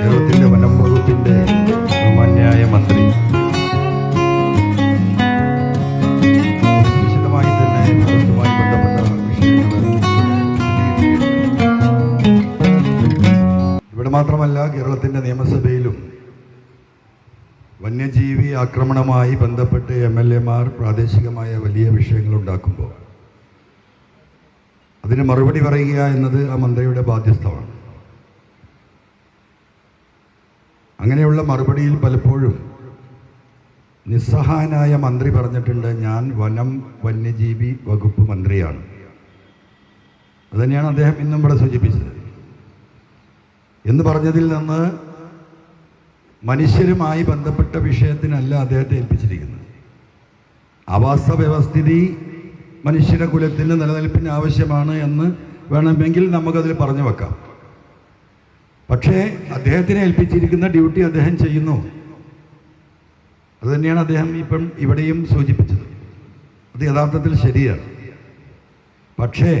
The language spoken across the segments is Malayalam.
കേരളത്തിന്റെ വനം വകുപ്പിന്റെ ബഹുമാന്യായ മന്ത്രി. വിശദമായി തന്നെ ഫോറസ്റ്റുമായി ബന്ധപ്പെട്ട വിഷയങ്ങൾ ഇവിടെ മാത്രമല്ല കേരളത്തിന്റെ നിയമസഭയിലും വന്യജീവി ആക്രമണമായി ബന്ധപ്പെട്ട് എം എൽ എമാർ പ്രാദേശികമായ വലിയ വിഷയങ്ങൾ ഉണ്ടാക്കുമ്പോൾ അതിന് മറുപടി പറയുക എന്നത് ആ മന്ത്രിയുടെ ബാധ്യസ്ഥമാണ്. അങ്ങനെയുള്ള മറുപടിയിൽ പലപ്പോഴും നിസ്സഹായനായ മന്ത്രി പറഞ്ഞിട്ടുണ്ട് ഞാൻ വനം വന്യജീവി വകുപ്പ് മന്ത്രിയാണ്. അതുതന്നെയാണ് അദ്ദേഹം ഇന്നും ഇവിടെ സൂചിപ്പിച്ചത്. എന്ന് പറഞ്ഞതിൽ നിന്ന് മനുഷ്യരുമായി ബന്ധപ്പെട്ട വിഷയത്തിനല്ല അദ്ദേഹത്തെ ഏൽപ്പിച്ചിരിക്കുന്നത്. ആവാസ വ്യവസ്ഥിതി മനുഷ്യരുടെ കുലത്തിന്റെ നിലനിൽപ്പിന് ആവശ്യമാണ് എന്ന് വേണമെങ്കിൽ നമുക്കതിൽ പറഞ്ഞു വെക്കാം. പക്ഷേ അദ്ദേഹത്തിനെ ഏൽപ്പിച്ചിരിക്കുന്ന ഡ്യൂട്ടി അദ്ദേഹം ചെയ്യുന്നു. അതുതന്നെയാണ് അദ്ദേഹം ഇപ്പം ഇവിടെയും സൂചിപ്പിച്ചത്. അത് യഥാർത്ഥത്തിൽ ശരിയാണ്. പക്ഷേ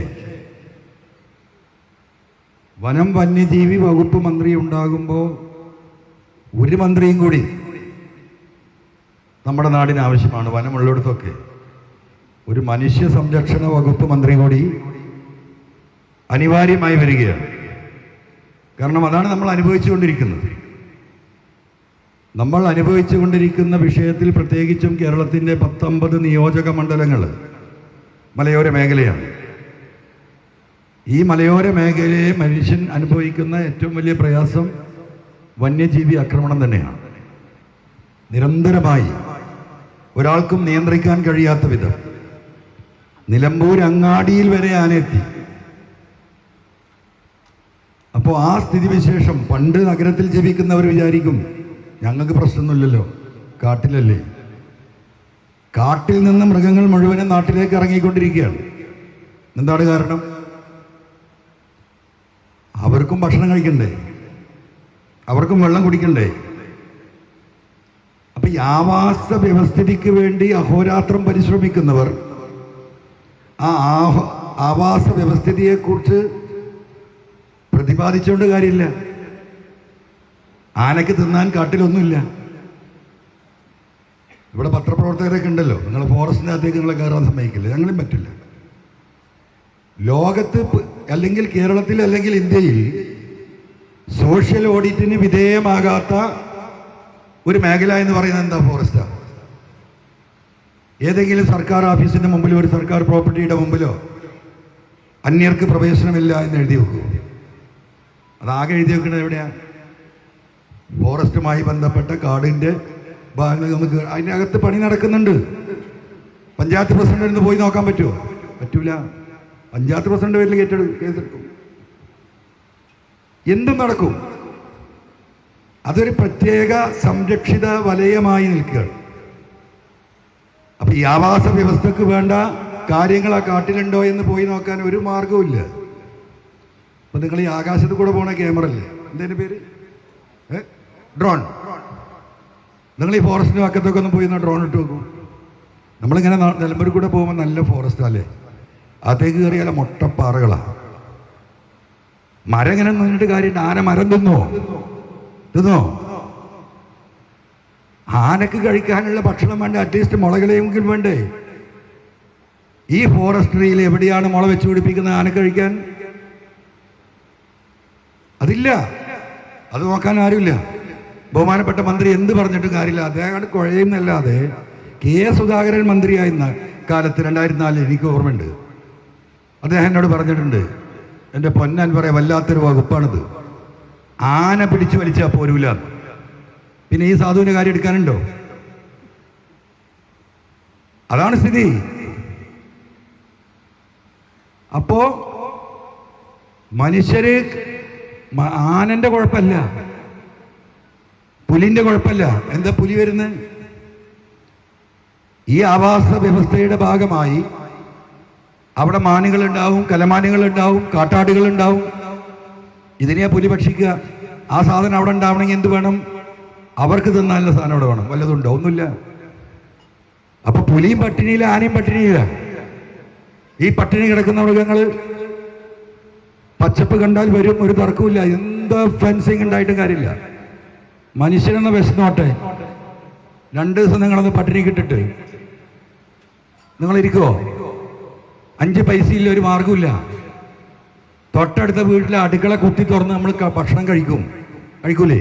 വനം വന്യജീവി വകുപ്പ് മന്ത്രി ഉണ്ടാകുമ്പോൾ ഒരു മന്ത്രിയും കൂടി നമ്മുടെ നാടിന് ആവശ്യമാണ് വനമുള്ളിടത്തൊക്കെ. ഒരു മനുഷ്യ സംരക്ഷണ വകുപ്പ് മന്ത്രി കൂടി അനിവാര്യമായി വരികയാണ്. കാരണം അതാണ് നമ്മൾ അനുഭവിച്ചുകൊണ്ടിരിക്കുന്നത്. നമ്മൾ അനുഭവിച്ചുകൊണ്ടിരിക്കുന്ന വിഷയത്തിൽ പ്രത്യേകിച്ചും കേരളത്തിന്റെ പത്തൊമ്പത് നിയോജക മണ്ഡലങ്ങൾ മലയോര മേഖലയാണ്. ഈ മലയോര മേഖലയെ മനുഷ്യൻ അനുഭവിക്കുന്ന ഏറ്റവും വലിയ പ്രയാസം വന്യജീവി ആക്രമണം തന്നെയാണ്. നിരന്തരമായി ഒരാൾക്കും നിയന്ത്രിക്കാൻ കഴിയാത്ത വിധം നിലമ്പൂർ അങ്ങാടിയിൽ വരെ ആനെത്തി അപ്പോൾ ആ സ്ഥിതിവിശേഷം പണ്ട് നഗരത്തിൽ ജീവിക്കുന്നവർ വിചാരിക്കും ഞങ്ങൾക്ക് പ്രശ്നമൊന്നുമില്ലല്ലോ കാട്ടിലല്ലേ? കാട്ടിൽ നിന്ന് മൃഗങ്ങൾ മുഴുവനും നാട്ടിലേക്ക് ഇറങ്ങിക്കൊണ്ടിരിക്കുകയാണ്. എന്താണ് കാരണം? അവർക്കും ഭക്ഷണം കഴിക്കണ്ടേ? അവർക്കും വെള്ളം കുടിക്കണ്ടേ? അപ്പൊ ഈ ആവാസ വ്യവസ്ഥിതിക്ക് വേണ്ടി അഹോരാത്രം പരിശ്രമിക്കുന്നവർ ആ ആവാസ വ്യവസ്ഥിതിയെക്കുറിച്ച് പ്രതിപാദിച്ചുകൊണ്ട് കാര്യമില്ല. ആനയ്ക്ക് തിന്നാൻ കാട്ടിലൊന്നുമില്ല. ഇവിടെ പത്രപ്രവർത്തകരൊക്കെ ഉണ്ടല്ലോ. നിങ്ങൾ ഫോറസ്റ്റിന്റെ അകത്തേക്ക് നിങ്ങളെ കയറാൻ സമ്മതിക്കില്ല. ഞങ്ങളും പറ്റില്ല. ലോകത്ത് അല്ലെങ്കിൽ കേരളത്തിൽ അല്ലെങ്കിൽ ഇന്ത്യയിൽ സോഷ്യൽ ഓഡിറ്റിന് വിധേയമാകാത്ത ഒരു മേഖല എന്ന് പറയുന്നത് എന്താ ഫോറസ്റ്റാ? ഏതെങ്കിലും സർക്കാർ ഓഫീസിന്റെ മുമ്പിലോ ഒരു സർക്കാർ പ്രോപ്പർട്ടിയുടെ മുമ്പിലോ അന്യർക്ക് പ്രവേശനമില്ല എന്ന് എഴുതി വെക്കൂ. അതാകെ എഴുതി വെക്കുന്നത് എവിടെയാ? ഫോറസ്റ്റുമായി ബന്ധപ്പെട്ട കാടിന്റെ ഭാഗങ്ങൾ നമുക്ക് അതിന്റെ അകത്ത് പണി നടക്കുന്നുണ്ട്. പഞ്ചായത്ത് പ്രസിഡന്റ് ഇരുന്ന് പോയി നോക്കാൻ പറ്റുമോ പറ്റൂല. പഞ്ചായത്ത് പ്രസിഡന്റ് പേരിൽ കേറ്റെടു കേസെടുക്കും എന്തും നടക്കും. അതൊരു പ്രത്യേക സംരക്ഷിത വലയമായി നിൽക്കുകയാണ് അപ്പൊ ഈ ആവാസ വ്യവസ്ഥക്ക് വേണ്ട കാര്യങ്ങൾ ആ കാട്ടിലുണ്ടോ എന്ന് പോയി നോക്കാൻ ഒരു മാർഗവുമില്ല അപ്പൊ നിങ്ങൾ ഈ ആകാശത്ത് കൂടെ പോണ ക്യാമറ അല്ലേ എന്തതിന്റെ പേര്? ഡ്രോൺ. നിങ്ങൾ ഈ ഫോറസ്റ്റിന്റെ പക്കത്തൊക്കെ ഒന്ന് പോയി ഡ്രോൺ ഇട്ട് നോക്കൂ. നമ്മളിങ്ങനെ നിലമ്പൂർ കൂടെ പോകുമ്പോൾ നല്ല ഫോറസ്റ്റ് അല്ലേ അതേക്ക് കയറിയാല മൊട്ടപ്പാറകളാണ് മരം ഇങ്ങനെ നിന്നിട്ട് കാര്യം ആന മരം തിന്നോ? തിന്നോ? ആനക്ക് കഴിക്കാനുള്ള ഭക്ഷണം വേണ്ട? അറ്റ്ലീസ്റ്റ് മുളകളെങ്കിലും വേണ്ടേ? ഈ ഫോറസ്ട്രിയിൽ എവിടെയാണ് മുള വെച്ച് പിടിപ്പിക്കുന്നത്? ആന കഴിക്കാൻ? അതില്ല. അത് നോക്കാൻ ആരുമില്ല. ബഹുമാനപ്പെട്ട മന്ത്രി എന്ത് പറഞ്ഞിട്ടും കാര്യമില്ല. അദ്ദേഹം കുഴയുന്നല്ലാതെ കെ സുധാകരൻ മന്ത്രിയായിരുന്ന കാലത്ത് രണ്ടായിരത്തി നാലിൽ എനിക്ക് ഓർമ്മയുണ്ട്. അദ്ദേഹം എന്നോട് പറഞ്ഞിട്ടുണ്ട് എന്റെ പൊന്നാൻ പറയാം വല്ലാത്തൊരു വകുപ്പാണിത്. ആന പിടിച്ചു വലിച്ചാൽ പോരൂല. പിന്നെ ഈ സാധുവിന്റെ കാര്യം എടുക്കാനുണ്ടോ? അതാണ് സ്ഥിതി. അപ്പോ മനുഷ്യര് ആനന്റെ കുഴപ്പമല്ല പുലിന്റെ കുഴപ്പമല്ല എന്താ പുലി വരുന്നത് ഈ ആവാസ വ്യവസ്ഥയുടെ ഭാഗമായി അവിടെ മാനുകൾ ഉണ്ടാവും കലമാനുകൾ ഉണ്ടാവും കാട്ടാടുകൾ ഉണ്ടാവും ഇതിനെയാ പുലി ഭക്ഷിക്കുക. ആ സാധനം അവിടെ ഉണ്ടാവണമെങ്കിൽ എന്ത് വേണം? അവർക്ക് തിന്നാനുള്ള സാധനം അവിടെ വേണം. വല്ലതുണ്ടോ? ഒന്നുമില്ല. അപ്പൊ പുലിയും പട്ടിണിയില്ല ആനയും പട്ടിണിയില്ല. ഈ പട്ടിണി കിടക്കുന്ന മൃഗങ്ങൾ പച്ചപ്പ് കണ്ടാൽ വരും ഒരു തർക്കമില്ല എന്ത് ഫെൻസിങ് ഉണ്ടായിട്ടും കാര്യമില്ല. മനുഷ്യനെന്ന വിശന്നോട്ടെ. രണ്ട് ദിവസം നിങ്ങളൊന്ന് പട്ടിണി കിട്ടിട്ട്. നിങ്ങൾ ഇരിക്കുവോ അഞ്ച് പൈസയില്ല ഒരു മാർഗമില്ല തൊട്ടടുത്ത വീട്ടിലെ അടുക്കള കുത്തി തുറന്ന് നമ്മൾ ഭക്ഷണം കഴിക്കും. കഴിക്കൂലേ?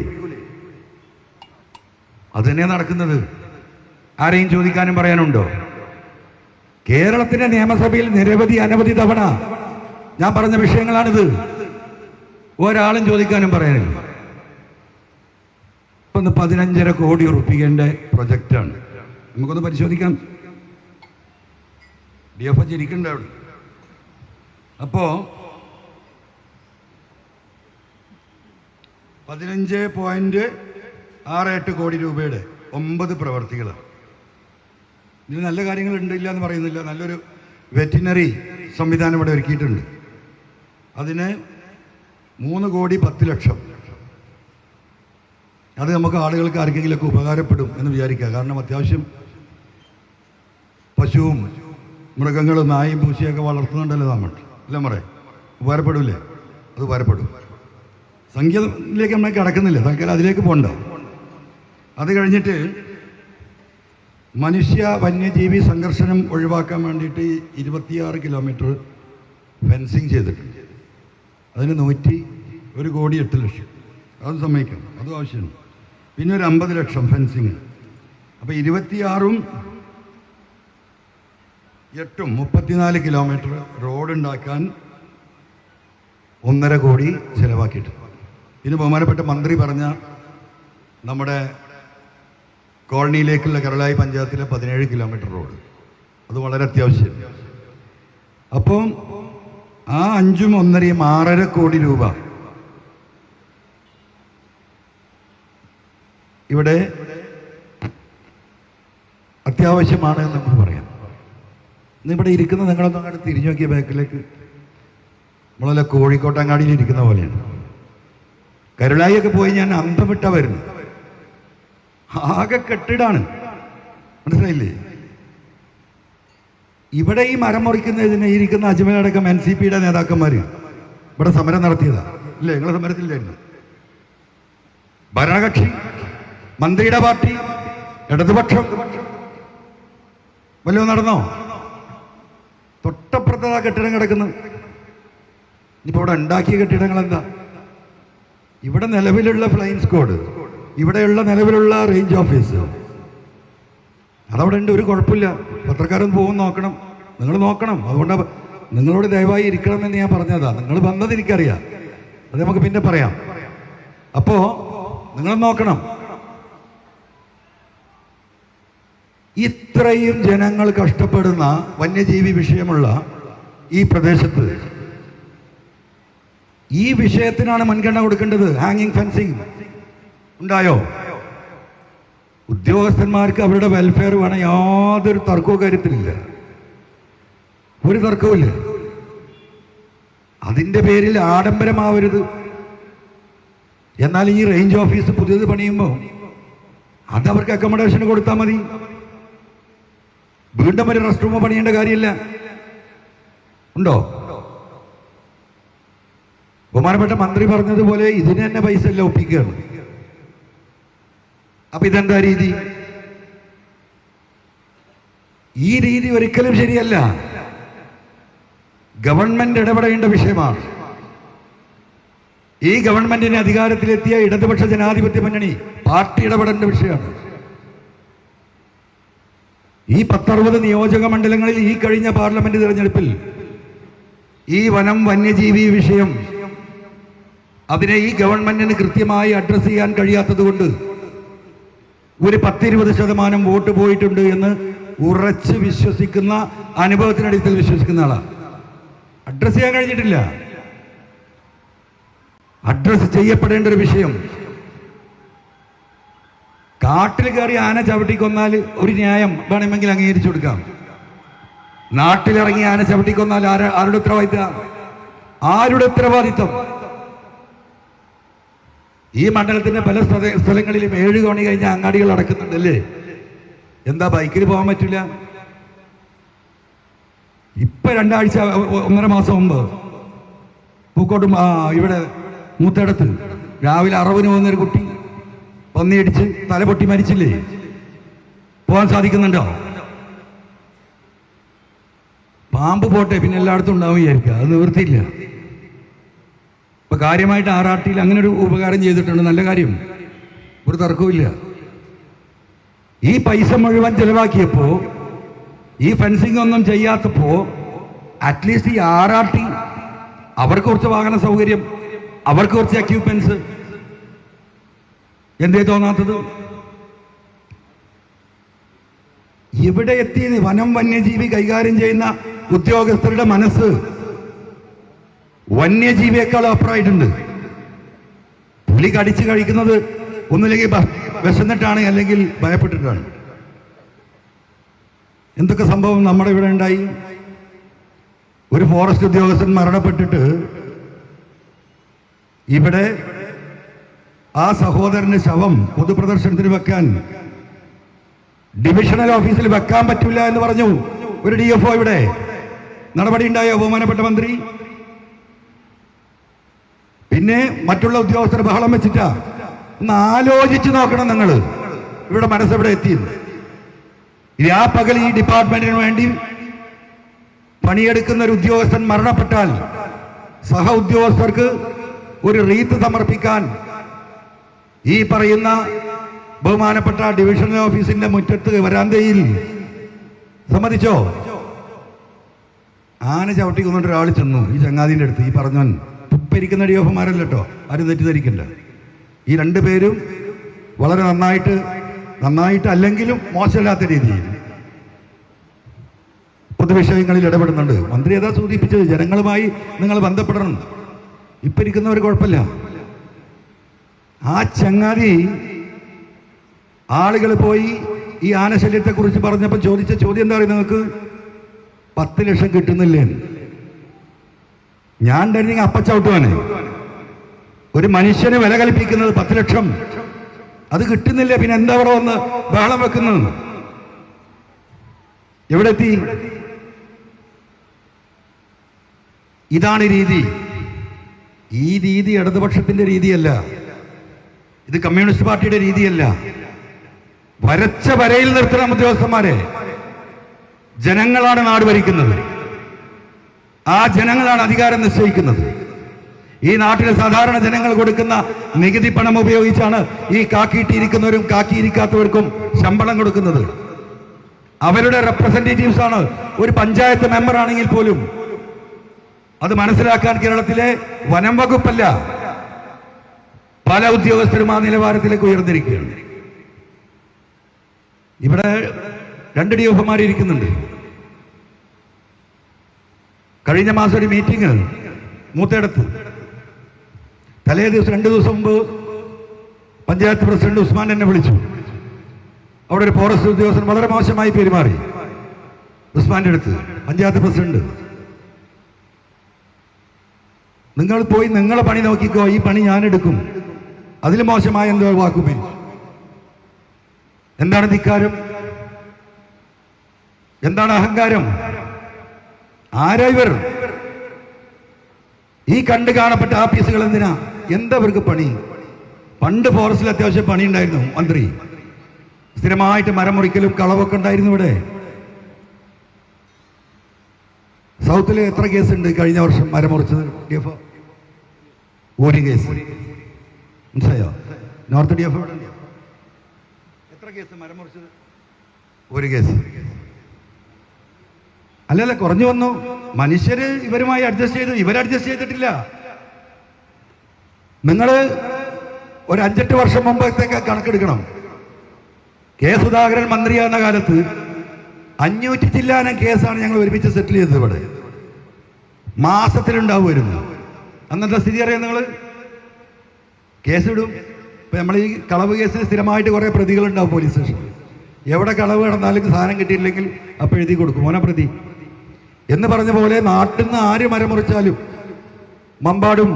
അത് നടക്കുന്നത്. ആരെയും ചോദിക്കാനും പറയാനുണ്ടോ? കേരളത്തിന്റെ നിയമസഭയിൽ നിരവധി അനവധി തവണ ഞാൻ പറഞ്ഞ വിഷയങ്ങളാണിത്. ഒരാളും ചോദിക്കാനും പറയാനില്ല. ഇപ്പൊ പതിനഞ്ചര കോടി ഉറപ്പിക്കേണ്ട പ്രൊജക്റ്റാണ്. നമുക്കൊന്ന് പരിശോധിക്കാം. ഡി എഫ് എച്ച് ഇരിക്കണ്ട അവിടെ? അപ്പോ പതിനഞ്ച് പോയിന്റ് ആറ് എട്ട് കോടി രൂപയുടെ ഒമ്പത് പ്രവർത്തികളാണ്. ഇതിൽ നല്ല കാര്യങ്ങൾ ഉണ്ടില്ല എന്ന് പറയുന്നില്ല. നല്ലൊരു വെറ്റിനറി സംവിധാനം ഇവിടെ ഒരുക്കിയിട്ടുണ്ട്. അതിന് മൂന്ന് കോടി പത്ത് ലക്ഷം. അത് നമുക്ക് ആളുകൾക്ക് ആർക്കെങ്കിലുമൊക്കെ ഉപകാരപ്പെടും എന്ന് വിചാരിക്കുക. കാരണം അത്യാവശ്യം പശുവും മൃഗങ്ങളും നായും പൂച്ചയൊക്കെ വളർത്തുന്നുണ്ടല്ലോ നമ്മൾ. അല്ലേ മറേ ഉപകാരപ്പെടില്ലേ അത് ഉപകാരപ്പെടും. സംഗീതത്തിലേക്ക് നമ്മൾ കിടക്കുന്നില്ല. തൽക്കാലം അതിലേക്ക് പോകണ്ട അത് കഴിഞ്ഞിട്ട് മനുഷ്യ വന്യജീവി സംഘർഷണം ഒഴിവാക്കാൻ വേണ്ടിയിട്ട് ഇരുപത്തിയാറ് കിലോമീറ്റർ ഫെൻസിങ് ചെയ്തിട്ടുണ്ട്. അതിന് നൂറ്റി ഒരു കോടി എട്ട് ലക്ഷം. അത് സമ്മതിക്കണം. അതും ആവശ്യമാണ്. പിന്നെ ഒരു അമ്പത് ലക്ഷം ഫെൻസിങ് അപ്പോൾ ഇരുപത്തിയാറും എട്ടും മുപ്പത്തിനാല് കിലോമീറ്റർ റോഡ് ഉണ്ടാക്കാൻ ഒന്നര കോടി ചിലവാക്കിയിട്ടുണ്ട് പിന്നെ ബഹുമാനപ്പെട്ട മന്ത്രി പറഞ്ഞ നമ്മുടെ കോളനിയിലേക്കുള്ള കരളായി പഞ്ചായത്തിലെ പതിനേഴ് കിലോമീറ്റർ റോഡ് അത് വളരെ അത്യാവശ്യം. അപ്പം ആ അഞ്ചും ഒന്നരയും ആറര കോടി രൂപ. ഇവിടെ അത്യാവശ്യമാണ് എന്ന് നമുക്ക് പറയാം. ഇന്ന് ഇവിടെ ഇരിക്കുന്ന നിങ്ങളൊന്നും അങ്ങോട്ട് തിരിഞ്ഞു നോക്കിയ ബാക്കിലേക്ക്. നമ്മളല്ല കോഴിക്കോട്ടങ്ങാടിയിൽ ഇരിക്കുന്ന പോലെയാണ്. കരുളായിയൊക്കെ പോയി ഞാൻ അന്തം വരുന്നു ആകെ കെട്ടിടാണ്. മനസ്സിലായില്ലേ? ഇവിടെ ഈ മരം മുറിക്കുന്നതിന് ഇരിക്കുന്ന അജ്മലടക്കം എൻ സി പിയുടെ നേതാക്കന്മാർ ഇവിടെ സമരം നടത്തിയതാ. ഇല്ലേ? നിങ്ങളെ സമരത്തിലായിരുന്നു ഭരണകക്ഷി മന്ത്രിയുടെ പാർട്ടി ഇടതുപക്ഷം. വല്ലതും നടന്നോ? തൊട്ടപ്പുറത്ത് ആ കെട്ടിടം കിടക്കുന്നു. ഇനിയിപ്പോ ഇവിടെ ഉണ്ടാക്കിയ കെട്ടിടങ്ങൾ എന്താ ഇവിടെ നിലവിലുള്ള ഫ്ലൈൻ സ്ക്വാഡ് ഇവിടെയുള്ള നിലവിലുള്ള റേഞ്ച് ഓഫീസ് അതവിടെ ഉണ്ട് ഒരു കുഴപ്പമില്ല. പത്രക്കാരൻ പോകും നോക്കണം. നിങ്ങൾ നോക്കണം. അതുകൊണ്ട് നിങ്ങളോട് ദയവായി ഇരിക്കണം എന്ന് ഞാൻ പറഞ്ഞതാ. നിങ്ങൾ വന്നത് എനിക്കറിയാം. അത് നമുക്ക് പിന്നെ പറയാം. അപ്പോ നിങ്ങൾ നോക്കണം. ഇത്രയും ജനങ്ങൾ കഷ്ടപ്പെടുന്ന വന്യജീവി വിഷയമുള്ള ഈ പ്രദേശത്ത് ഈ വിഷയത്തിനാണ് മുൻഗണന കൊടുക്കേണ്ടത്. ഹാങ്ങിങ് ഫെൻസിങ് ഉണ്ടായോ? ഉദ്യോഗസ്ഥന്മാർക്ക് അവരുടെ വെൽഫെയർ വേണം യാതൊരു തർക്കവും കാര്യത്തിലില്ല. ഒരു തർക്കവുമില്ല. അതിന്റെ പേരിൽ ആഡംബരമാവരുത്. എന്നാൽ ഈ റേഞ്ച് ഓഫീസ് പുതിയത് പണിയുമ്പോൾ അത് അവർക്ക് അക്കോമഡേഷൻ കൊടുത്താൽ മതി. വീണ്ടും ഒരു റെസ്റ്റ് റൂം പണിയേണ്ട കാര്യമില്ല. ഉണ്ടോ? ബഹുമാനപ്പെട്ട മന്ത്രി പറഞ്ഞതുപോലെ ഇതിന് തന്നെ പൈസ എല്ലാം ഒപ്പിക്കുകയാണ്. അപ്പൊ ഇതെന്താ രീതി? ഈ രീതി ഒരിക്കലും ശരിയല്ല. ഗവൺമെന്റ് ഇടപെടേണ്ട വിഷയമാണ്. ഈ ഗവൺമെന്റിന് അധികാരത്തിലെത്തിയ ഇടതുപക്ഷ ജനാധിപത്യ മുന്നണി പാർട്ടി ഇടപെടേണ്ട വിഷയമാണ്. ഈ പത്തറുപത് നിയോജക മണ്ഡലങ്ങളിൽ ഈ കഴിഞ്ഞ പാർലമെന്റ് തിരഞ്ഞെടുപ്പിൽ ഈ വനം വന്യജീവി വിഷയം അതിനെ ഈ ഗവൺമെന്റിന് കൃത്യമായി അഡ്രസ് ചെയ്യാൻ കഴിയാത്തത് കൊണ്ട് ഒരു പത്തിരുപത് ശതമാനം വോട്ട് പോയിട്ടുണ്ട് എന്ന് ഉറച്ച് വിശ്വസിക്കുന്ന അനുഭവത്തിനടിത്തിൽ വിശ്വസിക്കുന്ന ആളാണ് അഡ്രസ് ചെയ്യാൻ കഴിഞ്ഞിട്ടില്ല. അഡ്രസ് ചെയ്യപ്പെടേണ്ട ഒരു വിഷയം. കാട്ടിൽ കയറി ആന ചവിട്ടി കൊന്നാൽ ഒരു ന്യായം വേണമെങ്കിൽ അംഗീകരിച്ചു കൊടുക്കാം. നാട്ടിലിറങ്ങി ആന ചവിട്ടി കൊന്നാൽ ആര ആരുടെ ഉത്തരവാദിത്തം? ആരുടെ ഉത്തരവാദിത്തം? ഈ മണ്ഡലത്തിന്റെ പല സ്ഥലങ്ങളിലും ഏഴ് മണി കഴിഞ്ഞ അങ്ങാടികൾ അടക്കുന്നുണ്ടല്ലേ എന്താ ബൈക്കിൽ പോകാൻ പറ്റില്ല ഇപ്പൊ രണ്ടാഴ്ച ഒന്നര മാസം മുമ്പ് പൂക്കോട്ടും ഇവിടെ മൂത്തടത്ത് രാവിലെ അറവിന് പോകുന്നൊരു കുട്ടി പന്നിയടിച്ച് തല പൊട്ടി മരിച്ചില്ലേ? പോകാൻ സാധിക്കുന്നുണ്ടോ? പാമ്പ് പോട്ടെ പിന്നെ എല്ലായിടത്തും ഉണ്ടാവും വിചാരിക്കുക. അത് നിവൃത്തിയില്ല. ഇപ്പൊ കാര്യമായിട്ട് ആർ ആർ ടിയിൽ അങ്ങനെ ഒരു ഉപകാരം ചെയ്തിട്ടുണ്ട്. നല്ല കാര്യം. ഒരു തർക്കവുമില്ല ഈ പൈസ മുഴുവൻ ചെലവാക്കിയപ്പോ ഈ ഫെൻസിംഗ് ഒന്നും ചെയ്യാത്തപ്പോ അറ്റ്ലീസ്റ്റ് ഈ ആർ ആർ ടി അവർക്ക് കുറച്ച് വാഹന സൗകര്യം അവർക്ക് കുറച്ച് എക്യുപ്മെന്റ്സ് എന്തേ തോന്നാത്തത്? ഇവിടെ എത്തി വനം വന്യജീവി കൈകാര്യം ചെയ്യുന്ന ഉദ്യോഗസ്ഥരുടെ മനസ്സ് വന്യജീവിയേക്കാൾ അപ്പുറമായിട്ടുണ്ട്. പുലി കടിച്ച് കഴിക്കുന്നത് ഒന്നില്ലെങ്കിൽ വിശന്നിട്ടാണ് അല്ലെങ്കിൽ ഭയപ്പെട്ടിട്ടാണ്. എന്തൊക്കെ സംഭവം നമ്മുടെ ഇവിടെ ഉണ്ടായി? ഒരു ഫോറസ്റ്റ് ഉദ്യോഗസ്ഥൻ മരണപ്പെട്ടിട്ട് ഇവിടെ ആ സഹോദരന്റെ ശവം പൊതുപ്രദർശനത്തിന് വെക്കാൻ ഡിവിഷണൽ ഓഫീസിൽ വെക്കാൻ പറ്റില്ല എന്ന് പറഞ്ഞു ഒരു ഡി എഫ് ഇവിടെ. നടപടി ഉണ്ടായോ ബഹുമാനപ്പെട്ട മന്ത്രി? പിന്നെ മറ്റുള്ള ഉദ്യോഗസ്ഥർ ബഹളം വെച്ചിട്ടാ. ഒന്ന് ആലോചിച്ച് നോക്കണം നിങ്ങൾ ഇവിടെ മനസ്സെവിടെ ഇനി ആ പകൽ ഈ ഡിപ്പാർട്ട്മെന്റിന് വേണ്ടി പണിയെടുക്കുന്ന ഒരു ഉദ്യോഗസ്ഥൻ മരണപ്പെട്ടാൽ സഹ ഉദ്യോഗസ്ഥർക്ക് ഒരു റീത്ത് സമർപ്പിക്കാൻ ഈ പറയുന്ന ബഹുമാനപ്പെട്ട ഡിവിഷണൽ ഓഫീസിന്റെ മുറ്റത്ത് വരാന്തയിൽ സമ്മതിച്ചോ? ആന ചവിട്ടി കൊന്നിട്ട് ഒരാൾ ചെന്നു ഈ ചങ്ങാതിന്റെ അടുത്ത് ഈ പറഞ്ഞവൻ. തുപ്പരിക്കുന്ന ഡിയോഫന്മാരല്ല കേട്ടോ ആരും തെറ്റിദ്ധരിക്കണ്ട. ഈ രണ്ട് പേരും വളരെ നന്നായിട്ട് നന്നായിട്ട് അല്ലെങ്കിലും മോശമില്ലാത്ത രീതിയിൽ പൊതുവിഷയങ്ങളിൽ ഇടപെടുന്നുണ്ട്. മന്ത്രി ഏതാ സൂചിപ്പിച്ചത് ജനങ്ങളുമായി നിങ്ങൾ ബന്ധപ്പെടണം. ഇപ്പൊ ഇരിക്കുന്നവർ കുഴപ്പമില്ല. ആ ചങ്ങാതി ആളുകൾ പോയി ഈ ആനശല്യത്തെ കുറിച്ച് പറഞ്ഞപ്പോൾ ചോദിച്ച ചോദ്യം എന്താ പറയുക നിങ്ങൾക്ക്? പത്ത് ലക്ഷം കിട്ടുന്നില്ലേ? ഞാൻ തന്നെ അപ്പച്ചവിട്ടുവാണ്. ഒരു മനുഷ്യന് വില കൽപ്പിക്കുന്നത് പത്ത് ലക്ഷം. അത് കിട്ടുന്നില്ല പിന്നെ എന്താ അവിടെ വന്ന് ബഹളം വെക്കുന്നത്? എവിടെ എത്തി? ഇതാണ് രീതി. ഈ രീതി ഇടതുപക്ഷത്തിന്റെ രീതിയല്ല. ഇത് കമ്മ്യൂണിസ്റ്റ് പാർട്ടിയുടെ രീതിയല്ല. വരച്ച വരയിൽ നിർത്തണം ഉദ്യോഗസ്ഥന്മാരെ. ജനങ്ങളാണ് നാട് ഭരിക്കുന്നത്. ആ ജനങ്ങളാണ് അധികാരം നിശ്ചയിക്കുന്നത്. ഈ നാട്ടിലെ സാധാരണ ജനങ്ങൾ കൊടുക്കുന്ന നികുതി പണം ഉപയോഗിച്ചാണ് ഈ കാക്കിയിട്ടിരിക്കുന്നവരും കാക്കിയിരിക്കാത്തവർക്കും ശമ്പളം കൊടുക്കുന്നത്. അവരുടെ റെപ്രസെന്റേറ്റീവ്സ് ആണ് ഒരു പഞ്ചായത്ത് മെമ്പർ ആണെങ്കിൽ പോലും. അത് മനസ്സിലാക്കാൻ കേരളത്തിലെ വനം വകുപ്പല്ല. പല ഉദ്യോഗസ്ഥരും ആ നിലവാരത്തിലേക്ക് ഉയർന്നിരിക്കുകയാണ്. ഇവിടെ രണ്ട് ഡി എഫ്മാർ ഇരിക്കുന്നുണ്ട്. കഴിഞ്ഞ മാസം ഒരു മീറ്റിംഗ് മൂത്തയിടത്ത് തലേ ദിവസം രണ്ട് ദിവസം മുമ്പ് പഞ്ചായത്ത് പ്രസിഡന്റ് ഉസ്മാൻ എന്നെ വിളിച്ചു. അവിടെ ഒരു ഫോറസ്റ്റ് ഉദ്യോഗസ്ഥൻ വളരെ മോശമായി പെരുമാറി. ഉസ്മാന്റെ അടുത്ത് പഞ്ചായത്ത് പ്രസിഡന്റ് നിങ്ങൾ പോയി നിങ്ങളെ പണി നോക്കിക്കോ ഈ പണി ഞാൻ എടുക്കും. അതിൽ മോശമായ എന്തോ വാക്കുമേ എന്താണ് ധിക്കാരം? എന്താണ് അഹങ്കാരം? ആരാ ഇവർ ഈ കണ്ടു കാണപ്പെട്ട ആഫീസുകൾ എന്തിനാ? എന്താ ഇവർക്ക് പണി? പണ്ട് ഫോറസ്റ്റിൽ അത്യാവശ്യം പണി ഉണ്ടായിരുന്നു മന്ത്രി. സ്ഥിരമായിട്ട് മരം മുറിക്കലും കളവൊക്കെ ഉണ്ടായിരുന്നു ഇവിടെ. സൗത്തിൽ എത്ര കേസ് ഉണ്ട് കഴിഞ്ഞ വർഷം മരം മുറിച്ചത് ഡി എഫ് ഒരു കേസ്. മനസ്സിലായോ? നോർത്ത് ഡി എഫ് എത്ര കേസ് മരം മുറിച്ചത്? ഒരു കേസ്. അല്ലല്ല കുറഞ്ഞു വന്നു. മനുഷ്യര് ഇവരുമായി അഡ്ജസ്റ്റ് ചെയ്തു. ഇവർ അഡ്ജസ്റ്റ് ചെയ്തിട്ടില്ല. നിങ്ങൾ ഒരു അഞ്ചെട്ട് വർഷം മുമ്പത്തേക്ക് കണക്കെടുക്കണം. കെ സുധാകരൻ മന്ത്രിയാകുന്ന കാലത്ത് അഞ്ഞൂറ്റി ചില്ലാനം കേസാണ് ഞങ്ങൾ ഒരുമിച്ച് സെറ്റിൽ ചെയ്തത് ഇവിടെ. മാസത്തിലുണ്ടാവുമായിരുന്നു. അന്നത്തെ സ്ഥിതി അറിയാം നിങ്ങൾ കേസ് ഇടും ഇപ്പൊ നമ്മൾ ഈ കളവ് കേസിൽ സ്ഥിരമായിട്ട് കുറേ പ്രതികളുണ്ടാവും പോലീസ് സ്റ്റേഷനിൽ. എവിടെ കളവ് കിടന്നാലും സാധനം കിട്ടിയില്ലെങ്കിൽ അപ്പോൾ എഴുതി കൊടുക്കും. മോനെ പ്രതി. എന്ന് പറഞ്ഞ പോലെ നാട്ടിൽ നിന്ന് ആര് മരമുറിച്ചാലും മമ്പാടും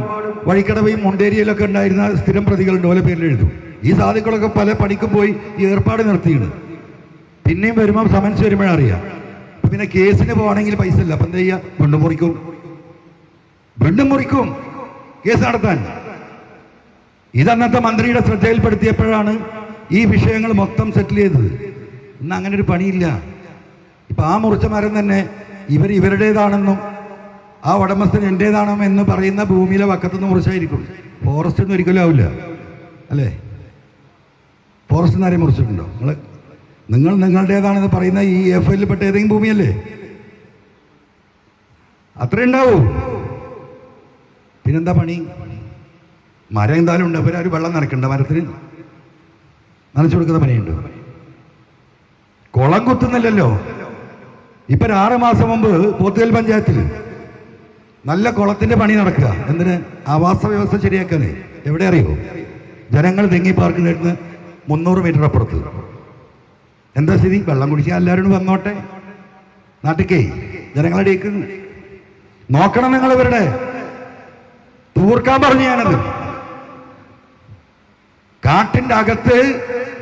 വഴിക്കടവയും മുണ്ടേരിയിലൊക്കെ ഉണ്ടായിരുന്ന സ്ഥിരം പ്രതികളുണ്ട് ഓലെ പേരിൽ എഴുതും. ഈ സാധുക്കളൊക്കെ പല പണിക്കും പോയി ഈ ഏർപ്പാട് നിർത്തിയാണ്. പിന്നെയും വരുമ്പോൾ സമൻസ് വരുമ്പോഴറിയാം പിന്നെ കേസിന് പോവാണെങ്കിൽ പൈസ ഇല്ല. അപ്പം എന്താ ചെയ്യുക വീണ്ടും മുറിക്കും. വീണ്ടും മുറിക്കും. കേസ് നടത്താൻ. ഇതന്നത്തെ മന്ത്രിയുടെ ശ്രദ്ധയിൽപ്പെടുത്തിയപ്പോഴാണ് ഈ വിഷയങ്ങൾ മൊത്തം സെറ്റിൽ ചെയ്തത്. ഇന്ന് അങ്ങനെ ഒരു പണിയില്ല. ഇപ്പം ആ മുറിച്ച മരം തന്നെ ഇവർ ഇവരുടേതാണെന്നും ആ ഉടമസ്ഥൻ എന്റേതാണോ എന്ന് പറയുന്ന ഭൂമിയിലെ വക്കത്തുനിന്ന് മുറിച്ചായിരിക്കും ഫോറസ്റ്റ് ഒന്നും ഒരിക്കലും ആവില്ല. അല്ലേ? ഫോറസ്റ്റ് നിന്ന് ആരെയും മുറിച്ചിട്ടുണ്ടോ? നിങ്ങൾ നിങ്ങൾ നിങ്ങളുടേതാണെന്ന് പറയുന്ന ഈ എഫ് എല്ലിൽ പെട്ട ഏതെങ്കിലും ഭൂമിയല്ലേ? അത്ര ഉണ്ടാവൂ. പിന്നെന്താ പണി? മരം എന്തായാലും ഉണ്ട്. ഒരു വെള്ളം നനക്കണ്ട മരത്തിന്. നനച്ചു കൊടുക്കുന്ന പണിയുണ്ട്. കുളം കുത്തുന്നില്ലല്ലോ. ഇപ്പൊ ആറ് മാസം മുമ്പ് പോത്തുകൽ പഞ്ചായത്തിൽ നല്ല കുളത്തിന്റെ പണി നടക്കുക. എന്തിന്? ആവാസ വ്യവസ്ഥ ശരിയാക്കാനേ. എവിടെ അറിയോ? ജനങ്ങൾ തെങ്ങി പാർക്കിന് മുന്നൂറ് മീറ്റർ അപ്പുറത്ത്. എന്താ സ്ഥിതി? വെള്ളം കുടിക്കാൻ എല്ലാവരും വന്നോട്ടെ. നാട്ടിക്കേ ജനങ്ങളുടെ നോക്കണം നിങ്ങൾ ഇവരുടെ തൂർക്കാൻ പറഞ്ഞു ഞാനത്. കാട്ടിന്റെ അകത്ത്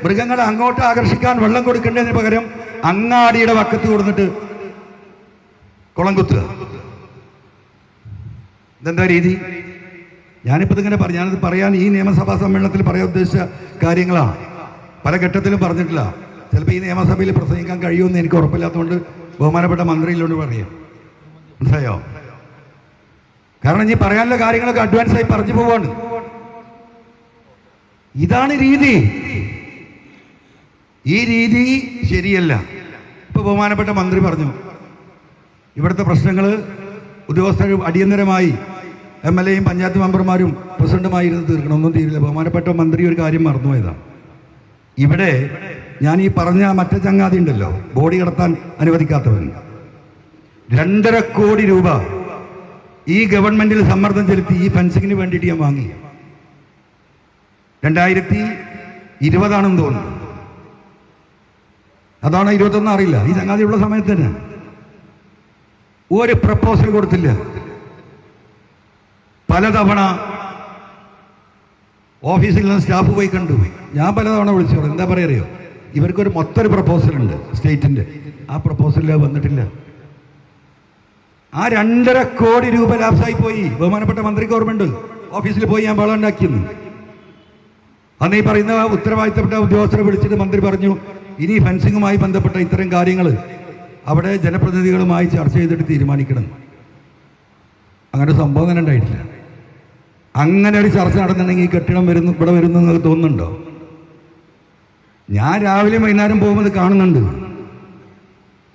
മൃഗങ്ങളെ അങ്ങോട്ട് ആകർഷിക്കാൻ വെള്ളം കൊടുക്കേണ്ടതിന് പകരം അങ്ങാടിയുടെ വക്കത്ത് കൊടുത്തിട്ട് കുളം കുത്തുക ഇതെന്താ രീതി? ഞാനിപ്പോൾ ഇതിങ്ങനെ പറഞ്ഞു ഞാനത് പറയാൻ ഈ നിയമസഭാ സമ്മേളനത്തിൽ പറയാൻ ഉദ്ദേശിച്ച കാര്യങ്ങളാണ് പല ഘട്ടത്തിലും പറഞ്ഞിട്ടില്ല. ചിലപ്പോൾ ഈ നിയമസഭയിൽ പ്രസംഗിക്കാൻ കഴിയുമെന്ന് എനിക്ക് ഉറപ്പില്ലാത്തതുകൊണ്ട് ബഹുമാനപ്പെട്ട മന്ത്രിയിലോട് പറയാം. മനസ്സിലായോ? കാരണം ഇനി പറയാനുള്ള കാര്യങ്ങളൊക്കെ അഡ്വാൻസ് ആയി പറഞ്ഞു പോവാണ്. ഇതാണ് രീതി. ഈ രീതി ശരിയല്ല. ഇപ്പൊ ബഹുമാനപ്പെട്ട മന്ത്രി പറഞ്ഞു ഇവിടുത്തെ പ്രശ്നങ്ങൾ ഉദ്യോഗസ്ഥർ അടിയന്തരമായി എം എൽ എയും പഞ്ചായത്ത് മെമ്പർമാരും പ്രസിഡന്റുമായി ഇരുന്ന് തീർക്കണം. ഒന്നും തീരില്ല. ബഹുമാനപ്പെട്ട മന്ത്രി ഒരു കാര്യം മറന്നുപോയതാണ് ഇവിടെ ഞാൻ ഈ പറഞ്ഞ മറ്റേ ചങ്ങാതി ഉണ്ടല്ലോ ബോഡി കടത്താൻ അനുവദിക്കാത്തവൻ. രണ്ടര കോടി രൂപ ഈ ഗവൺമെന്റിൽ സമ്മർദ്ദം ചെലുത്തി ഈ ഫെൻസിങ്ങിന് വേണ്ടിയിട്ട് ഞാൻ വാങ്ങി. രണ്ടായിരത്തി ഇരുപതാണെന്ന് തോന്നുന്നു. അതാണ് ഇരുപത്തൊന്നും അറിയില്ല. ഈ ചങ്ങാതി ഉള്ള സമയത്ത് തന്നെ. ഒരു പ്രപ്പോസൽ കൊടുത്തില്ല. പലതവണ ഓഫീസിൽ നിന്ന് സ്റ്റാഫ് പോയി കണ്ടു. ഞാൻ പലതവണ വിളിച്ചു. എന്താ പറയുക ഇവർക്കൊരു മൊത്തൊരു പ്രപ്പോസൽ ഉണ്ട് സ്റ്റേറ്റിന്റെ. ആ പ്രപ്പോസലിൽ വന്നിട്ടില്ല. ആ രണ്ടര കോടി രൂപ ലാപ്സായി പോയി. ബഹുമാനപ്പെട്ട മന്ത്രി ഗവൺമെന്റ് ഓഫീസിൽ പോയി ഞാൻ വെള്ളം ഉണ്ടാക്കിയെന്ന്. അന്ന് ഈ പറയുന്ന ഉത്തരവാദിത്തപ്പെട്ട ഉദ്യോഗസ്ഥരെ വിളിച്ചിട്ട് മന്ത്രി പറഞ്ഞു ഇനി ഫെൻസിങ്ങുമായി ബന്ധപ്പെട്ട ഇത്തരം കാര്യങ്ങൾ അവിടെ ജനപ്രതിനിധികളുമായി ചർച്ച ചെയ്തിട്ട് തീരുമാനിക്കണം. അങ്ങനെ സംഭവം തന്നെ ഉണ്ടായിട്ടില്ല. അങ്ങനെ ഒരു ചർച്ച നടന്നിട്ടുണ്ടെങ്കിൽ ഈ കെട്ടിടം വരുന്നു ഇവിടെ വരുന്നു എന്ന് തോന്നുന്നുണ്ടോ? ഞാൻ രാവിലെ വൈകുന്നേരം പോകുമ്പോൾ അത് കാണുന്നുണ്ട്.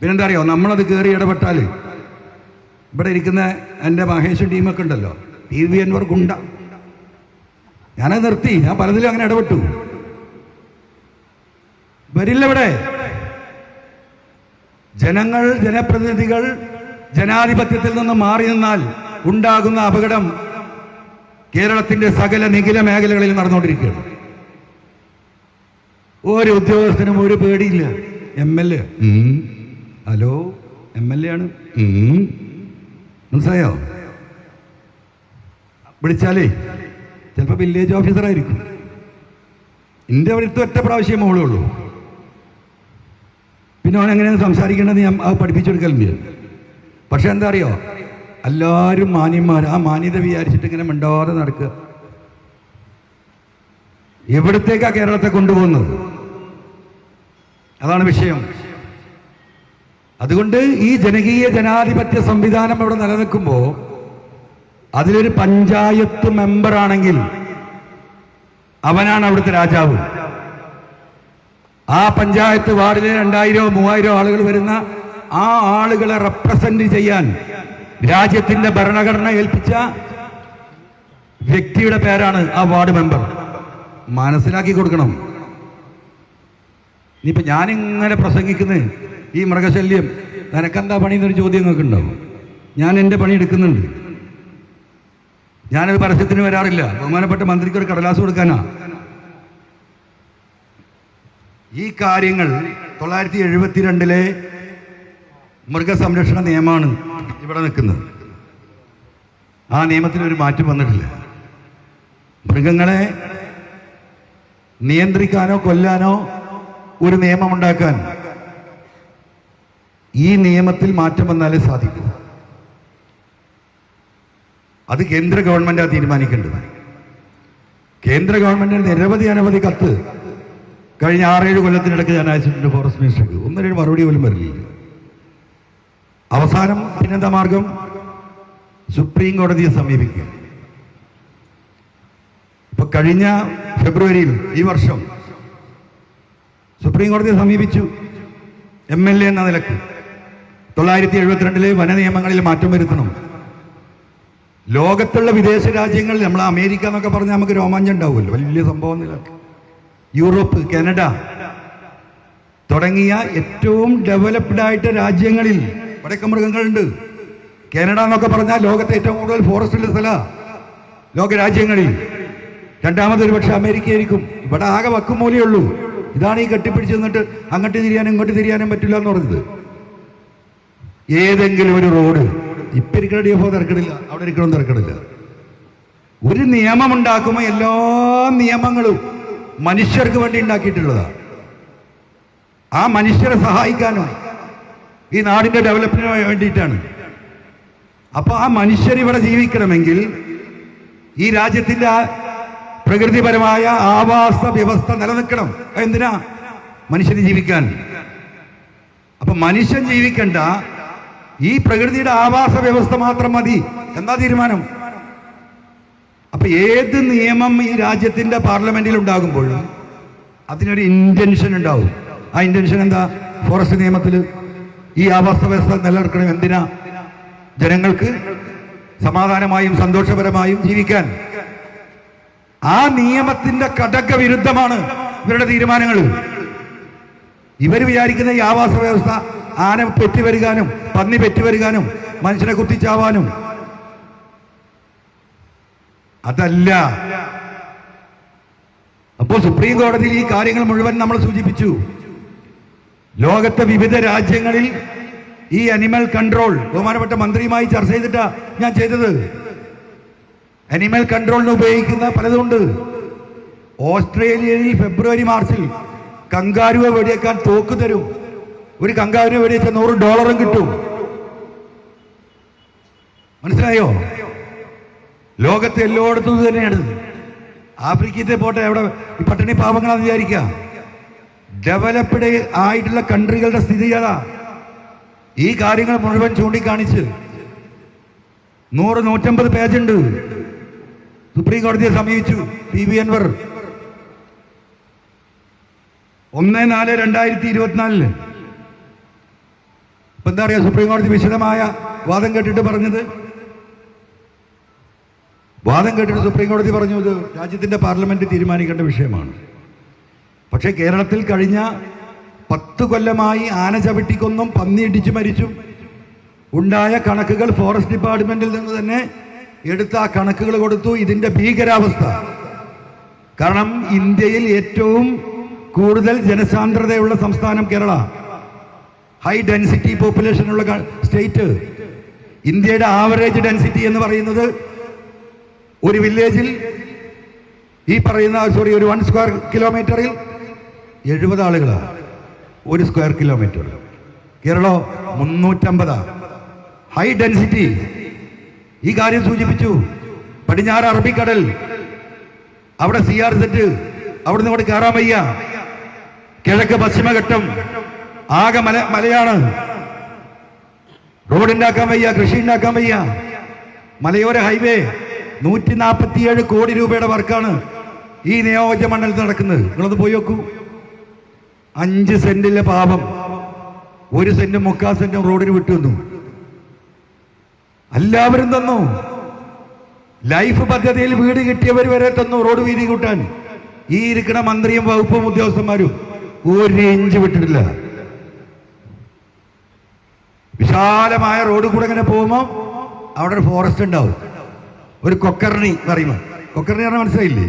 പിന്നെന്താ അറിയോ? നമ്മളത് കയറി ഇടപെട്ടാൽ ഇവിടെ ഇരിക്കുന്ന എന്റെ മഹേഷ് ടീമൊക്കെ ഉണ്ടല്ലോ. ടി വി അൻവർ ഗുണ്ട. ഞാനത് നിർത്തി. ഞാൻ പലതിലും അങ്ങനെ ഇടപെട്ടു. വരില്ല ഇവിടെ. ജനങ്ങൾ ജനപ്രതിനിധികൾ ജനാധിപത്യത്തിൽ നിന്ന് മാറി നിന്നാൽ ഉണ്ടാകുന്ന അപകടം കേരളത്തിന്റെ സകല നിഖില മേഖലകളിൽ നടന്നുകൊണ്ടിരിക്കുകയാണ്. ഒരു ഉദ്യോഗസ്ഥനും ഒരു പേടിയില്ല. M L A. Hello M L A ആണ്. മനസ്സിലായോ? വിളിച്ചാലേ ചിലപ്പോൾ വില്ലേജ് ഓഫീസറായിരിക്കും എന്റെ അടുത്ത് ഒറ്റ പ്രാവശ്യം മോളേ ഉള്ളൂ. പിന്നെ അവൻ എങ്ങനെയാണ് സംസാരിക്കേണ്ടത് ഞാൻ അത് പഠിപ്പിച്ചെടുക്കലുണ്ട്. പക്ഷെ എന്താ അറിയോ എല്ലാവരും മാന്യന്മാർ ആ മാന്യത വിചാരിച്ചിട്ട് ഇങ്ങനെ മിണ്ടാതെ നടക്കുക. എവിടത്തേക്കാ കേരളത്തെ കൊണ്ടുപോകുന്നത്? അതാണ് വിഷയം. അതുകൊണ്ട് ഈ ജനകീയ ജനാധിപത്യ സംവിധാനം ഇവിടെ നിലനിൽക്കുമ്പോൾ അതിലൊരു പഞ്ചായത്ത് മെമ്പറാണെങ്കിൽ അവനാണ് അവിടുത്തെ രാജാവ്. ആ പഞ്ചായത്ത് വാർഡിലെ രണ്ടായിരോ മൂവായിരോ ആളുകൾ വരുന്ന ആ ആളുകളെ റെപ്രസെന്റ് ചെയ്യാൻ രാജ്യത്തിന്റെ ഭരണഘടന ഏൽപ്പിച്ച വ്യക്തിയുടെ പേരാണ് ആ വാർഡ് മെമ്പർ മനസ്സിലാക്കി കൊടുക്കണം. ഇനിയിപ്പോ ഞാനിങ്ങനെ പ്രസംഗിക്കുന്നത് ഈ മൃഗശല്യം നിനക്കെന്താ പണി എന്നൊരു ചോദ്യം നിങ്ങൾക്ക് ഉണ്ടാവും ഞാൻ എന്റെ പണി എടുക്കുന്നുണ്ട്. ഞാനത് പരസ്യത്തിന് വരാറില്ല. ബഹുമാനപ്പെട്ട മന്ത്രിക്ക് ഒരു കടലാസ് കൊടുക്കാനാ. ഈ കാര്യങ്ങൾ തൊള്ളായിരത്തി എഴുപത്തിരണ്ടിലെ മൃഗസംരക്ഷണ നിയമമാണ് ഇവിടെ നിൽക്കുന്നത്. ആ നിയമത്തിന് ഒരു മാറ്റം വന്നിട്ടില്ല. മൃഗങ്ങളെ നിയന്ത്രിക്കാനോ കൊല്ലാനോ ഒരു നിയമം ഉണ്ടാക്കാൻ ഈ നിയമത്തിൽ മാറ്റം വന്നാലേ സാധിക്കൂ. അത് കേന്ദ്ര ഗവൺമെന്റാണ് തീരുമാനിക്കേണ്ടത്. കേന്ദ്ര ഗവൺമെന്റിന് നിരവധി അനവധി കത്ത് കഴിഞ്ഞ ആറേഴ് കൊല്ലത്തിനിടയ്ക്ക് ഞാൻ അയച്ചിട്ടുണ്ട് ഫോറസ്റ്റ് മിനിസ്റ്റർക്ക്. ഒന്നും രണ്ട് മറുപടി പോലും വരില്ല. അവസാനം പിന്നെന്താ മാർഗം സുപ്രീം കോടതിയെ സമീപിക്കുക. ഇപ്പൊ കഴിഞ്ഞ ഫെബ്രുവരിയിൽ ഈ വർഷം സുപ്രീം കോടതിയെ സമീപിച്ചു. എം എൽ എ എന്ന നിലയ്ക്ക് തൊള്ളായിരത്തി എഴുപത്തിരണ്ടിലെ വന നിയമങ്ങളിൽ മാറ്റം വരുത്തണം. ലോകത്തുള്ള വിദേശ രാജ്യങ്ങളിൽ നമ്മൾ അമേരിക്ക എന്നൊക്കെ പറഞ്ഞാൽ നമുക്ക് രോമാഞ്ചം ഉണ്ടാവുമല്ലോ. വലിയ സംഭവം നില യൂറോപ്പ് കാനഡ തുടങ്ങിയ ഏറ്റവും ഡെവലപ്ഡ് ആയിട്ട് രാജ്യങ്ങളിൽ വടക്ക മൃഗങ്ങളുണ്ട്. കാനഡ എന്നൊക്കെ പറഞ്ഞാൽ ലോകത്തെ ഏറ്റവും കൂടുതൽ ഫോറസ്റ്റ് ഉള്ള സ്ഥല. ലോക രാജ്യങ്ങളിൽ. രണ്ടാമത് ഒരു പക്ഷെ അമേരിക്ക ആയിരിക്കും ഇവിടെ ആകെ വക്കുമൂലേ ഉള്ളൂ. ഇതാണ് ഈ കെട്ടിപ്പിടിച്ച് നിന്നിട്ട് അങ്ങോട്ട് തിരിയാനും ഇങ്ങോട്ട് തിരിയാനും പറ്റില്ല എന്ന് പറഞ്ഞത്. ഏതെങ്കിലും ഒരു റോഡ് ഇപ്പൊ ഇരിക്കണ ഡി എഫ് തിരക്കടില്ല. അവിടെ ഇരിക്കണം തിരക്കണില്ല ഒരു നിയമം ഉണ്ടാക്കുമ്പോൾ എല്ലാ നിയമങ്ങളും മനുഷ്യർക്ക് വേണ്ടി ഉണ്ടാക്കിയിട്ടുള്ളതാണ്. ആ മനുഷ്യരെ സഹായിക്കാനും ഈ നാടിന്റെ ഡെവലപ്പിന് വേണ്ടിയിട്ടാണ്. അപ്പൊ ആ മനുഷ്യർ ഇവിടെ ജീവിക്കണമെങ്കിൽ ഈ രാജ്യത്തിന്റെ ആ പ്രകൃതിപരമായ ആവാസ വ്യവസ്ഥ നിലനിൽക്കണം. എന്തിനാ? മനുഷ്യന് ജീവിക്കാൻ. അപ്പൊ മനുഷ്യൻ ജീവിക്കണ്ട. ഈ പ്രകൃതിയുടെ ആവാസ വ്യവസ്ഥ മാത്രം മതി. എന്താ തീരുമാനം? അപ്പൊ ഏത് നിയമം ഈ രാജ്യത്തിന്റെ പാർലമെന്റിൽ ഉണ്ടാകുമ്പോഴും അതിനൊരു ഇന്റൻഷൻ ഉണ്ടാവും. ആ ഇന്റൻഷൻ എന്താ? ഫോറസ്റ്റ് നിയമത്തിൽ ഈ ആവാസ വ്യവസ്ഥ നിലനിർത്തണം എന്തിനാ? ജനങ്ങൾക്ക് സമാധാനമായും സന്തോഷപരമായും ജീവിക്കാൻ. ആ നിയമത്തിന്റെ കടക വിരുദ്ധമാണ് ഇവരുടെ തീരുമാനങ്ങൾ. ഇവർ വിചാരിക്കുന്ന ഈ ആവാസ വ്യവസ്ഥ ആന പെറ്റുവരുകാനും പന്നി പെറ്റുവരുകാനും മനുഷ്യനെ കുത്തിച്ചാവാനും അതല്ല. അപ്പോൾ സുപ്രീം കോടതിയിൽ ഈ കാര്യങ്ങൾ മുഴുവൻ നമ്മൾ സൂചിപ്പിച്ചു. ലോകത്തെ വിവിധ രാജ്യങ്ങളിൽ ഈ അനിമൽ കൺട്രോൾ ബഹുമാനപ്പെട്ട മന്ത്രിയുമായി ചർച്ച ചെയ്തിട്ടാ ഞാൻ ചെയ്തത്. അനിമൽ കൺട്രോളിന് ഉപയോഗിക്കുന്ന പലതുണ്ട്. ഓസ്ട്രേലിയയിൽ ഫെബ്രുവരി മാർച്ചിൽ കങ്കാരുവെ വെടിയേക്കാൻ തോക്ക് തരും. ഒരു കങ്കാരുവെ വെടിയേച്ച നൂറ് ഡോളറും കിട്ടും. മനസ്സിലായോ? ലോകത്തെ എല്ലായിടത്തും തന്നെയാണ്. ആഫ്രിക്കത്തെ പോട്ടെ അവിടെ പട്ടിണി പാവങ്ങളാന്ന് വിചാരിക്കുക. ഡെവലപ്ഡ് ആയിട്ടുള്ള കൺട്രികളുടെ സ്ഥിതി അതാ. ഈ കാര്യങ്ങൾ മുഴുവൻ ചൂണ്ടിക്കാണിച്ച് നൂറ് നൂറ്റമ്പത് പേജുണ്ട് സുപ്രീം കോടതിയെ സമീപിച്ചു പി വി അൻവർ. ഒന്ന് നാല് രണ്ടായിരത്തി ഇരുപത്തിനാലിൽ. ഇപ്പൊ എന്താ പറയാ സുപ്രീം കോടതി വിശദമായ വാദം കേട്ടിട്ട് പറഞ്ഞത്? വാദം കേട്ടിട്ട് സുപ്രീം കോടതി പറഞ്ഞു ഇത് രാജ്യത്തിന്റെ പാർലമെന്റ് തീരുമാനിക്കേണ്ട വിഷയമാണ്. പക്ഷേ കേരളത്തിൽ കഴിഞ്ഞ പത്ത് കൊല്ലമായി ആന ചവിട്ടിക്കൊന്നും പന്നി ഇടിച്ചു മരിച്ചും ഉണ്ടായ കണക്കുകൾ ഫോറസ്റ്റ് ഡിപ്പാർട്ട്മെന്റിൽ നിന്ന് തന്നെ എടുത്ത ആ കണക്കുകൾ കൊടുത്തു. ഇതിന്റെ ഭീകരാവസ്ഥ. കാരണം ഇന്ത്യയിൽ ഏറ്റവും കൂടുതൽ ജനസാന്ദ്രതയുള്ള സംസ്ഥാനം കേരള. ഹൈ ഡെൻസിറ്റി പോപ്പുലേഷൻ ഉള്ള സ്റ്റേറ്റ് ഇന്ത്യയുടെ ആവറേജ് ഡെൻസിറ്റി എന്ന് പറയുന്നത് ഒരു വില്ലേജിൽ ഈ പറയുന്ന സോറി ഒരു വൺ സ്ക്വയർ കിലോമീറ്ററിൽ എഴുപത് ആളുകളാണ് ഒരു സ്ക്വയർ കിലോമീറ്റർ കേരളോ മുന്നൂറ്റമ്പതാ. ഹൈ ഡെൻസിറ്റി ഈ കാര്യം സൂചിപ്പിച്ചു. പടിഞ്ഞാറ് അറബിക്കടൽ. അവിടെ സി ആർ സെറ്റ് അവിടെ നിന്ന് ഇവിടെ കയറാൻ വയ്യ. കിഴക്ക് പശ്ചിമഘട്ടം. ആകെ മല മലയാണ്. റോഡ് ഉണ്ടാക്കാൻ വയ്യ കൃഷി ഉണ്ടാക്കാൻ വയ്യ. മലയോര ഹൈവേ നൂറ്റി നാൽപ്പത്തിയേഴ് കോടി രൂപയുടെ വർക്കാണ് ഈ നിയോജക മണ്ഡലത്തിൽ നടക്കുന്നത്. നിങ്ങളൊന്ന് പോയി നോക്കൂ. അഞ്ച് സെന്റിലെ പാപം ഒരു സെന്റും മുക്കാൽ സെന്റും റോഡിന് വിട്ടു വന്നു. എല്ലാവരും തന്നു. ലൈഫ് പദ്ധതിയിൽ വീട് കിട്ടിയവർ വരെ തന്നു റോഡ് വീതി കൂട്ടാൻ. ഈ ഇരിക്കുന്ന മന്ത്രിയും വകുപ്പും ഉദ്യോഗസ്ഥന്മാരും ഒരു ഇഞ്ച് വിട്ടിട്ടില്ല. വിശാലമായ റോഡ് കൂടെ ഇങ്ങനെ പോകുമ്പോൾ അവിടെ ഒരു ഫോറസ്റ്റ് ഉണ്ടാവും. ഒരു കൊക്കർണി എന്ന് പറയുമ്പോൾ കൊക്കർണി പറഞ്ഞാൽ മനസ്സിലായില്ലേ?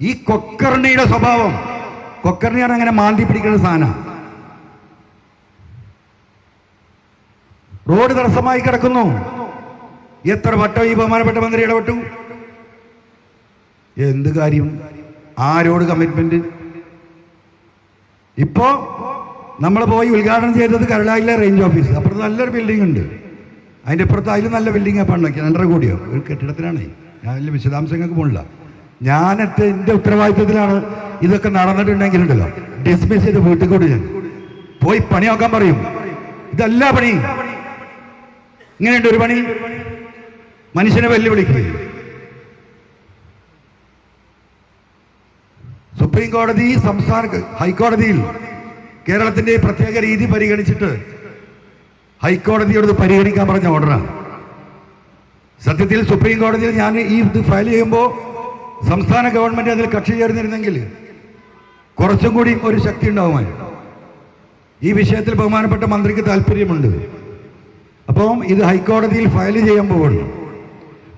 ഈ കൊക്കർണിയുടെ സ്വഭാവം കൊക്കർണിയാണ് അങ്ങനെ മാന്തി പിടിക്കുന്ന സാധനം. റോഡ് തടസ്സമായി കിടക്കുന്നു. എത്ര വട്ടം ഈ ബഹുമാനപ്പെട്ട മന്ത്രി ഇടപെട്ടു? എന്ത് കാര്യം? ആരോട് കമ്മിറ്റ്മെന്റ് ഇപ്പോ നമ്മൾ പോയി ഉദ്ഘാടനം ചെയ്തത് കരളായിലെ റേഞ്ച് ഓഫീസ് അപ്പുറത്ത് നല്ലൊരു ബിൽഡിംഗ് ഉണ്ട്. അതിന്റെ അപ്പുറത്ത് അതിൽ നല്ല ബിൽഡിങ്ങാണ് പണ്ടൊക്കെ രണ്ടര കോടിയോ? ഒരു കെട്ടിടത്തിനാണേ ഞാൻ വലിയ വിശദാംശങ്ങൾക്ക് പോണില്ല. ഞാനത്തെ എന്റെ ഉത്തരവാദിത്വത്തിലാണ് ഇതൊക്കെ നടന്നിട്ടുണ്ടെങ്കിലുണ്ടല്ലോ. ഡിസ്മിസ് ചെയ്ത് വീട്ടിൽ കൂടി ഞാൻ. പോയി പണി നോക്കാൻ പറയും. ഇതല്ല പണി. ഇങ്ങനെയുണ്ട് ഒരു പണി. മനുഷ്യനെ വെല്ലുവിളിക്കുക സുപ്രീം കോടതി സംസ്ഥാന ഹൈക്കോടതിയിൽ കേരളത്തിന്റെ പ്രത്യേക രീതി പരിഗണിച്ചിട്ട് ഹൈക്കോടതിയോട് പരിഗണിക്കാൻ പറഞ്ഞ ഓർഡറാണ്. സത്യത്തിൽ സുപ്രീം കോടതിയിൽ ഞാൻ ഈ ഇത് ഫയൽ ചെയ്യുമ്പോൾ സംസ്ഥാന ഗവൺമെന്റ് അതിൽ കക്ഷി ചേർന്നിരുന്നെങ്കിൽ കുറച്ചും കൂടി ഒരു ശക്തി ഉണ്ടാവുമായി. ഈ വിഷയത്തിൽ ബഹുമാനപ്പെട്ട മന്ത്രിക്ക് താല്പര്യമുണ്ട്. അപ്പം ഇത് ഹൈക്കോടതിയിൽ ഫയൽ ചെയ്യാൻ